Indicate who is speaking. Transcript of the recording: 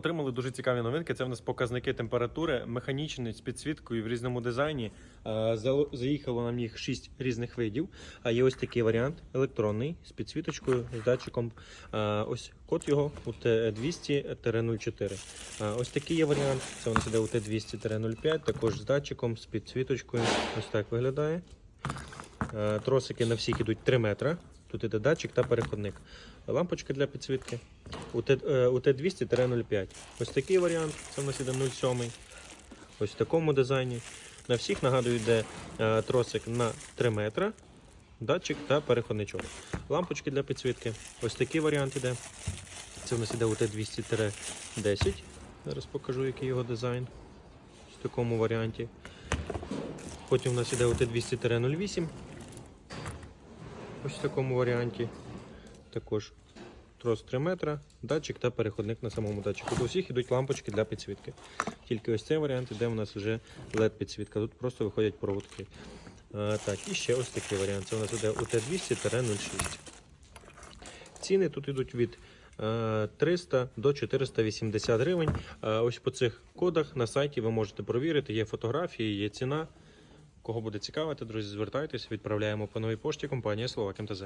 Speaker 1: Отримали дуже цікаві новинки. Це в нас показники температури, механічні з підсвіткою в різному дизайні. Е, Заїхало нам їх 6 різних видів. А є ось такий варіант електронний з підсвіточкою, з датчиком. Е, Ось код його UT200-04. Е, Ось такий є варіант. Це у нас іде UT200-05, також з датчиком, з підсвіточкою. Ось так виглядає. Е, Тросики на всіх ідуть 3 метри. Тут іде датчик та переходник. Лампочка для підсвітки. УТ200-05. Ось такий варіант. Це в нас іде 07. Ось в такому дизайні. На всіх нагадую, йде е, тросик на 3 метри, датчик та переходничок. Лампочки для підсвітки. Ось такий варіант іде. Це в нас іде УТ200-10. Зараз покажу, який його дизайн. В такому варіанті. Потім у нас іде УТ200-08. Ось в такому варіанті. Також трос 3 метра, датчик та переходник на самому датчику. До всіх йдуть лампочки для підсвітки. Тільки ось цей варіант іде у нас вже LED підсвітка. Тут просто виходять проводки. А, так, і ще ось такий варіант. Це у нас іде УТ200-06. Ціни тут йдуть від е, 300 до 480 гривень. Ось по цих кодах на сайті ви можете провірити. Є фотографії, є ціна. Кого буде цікавити, друзі, звертайтесь, відправляємо по новій пошті компанія Словак МТЗ.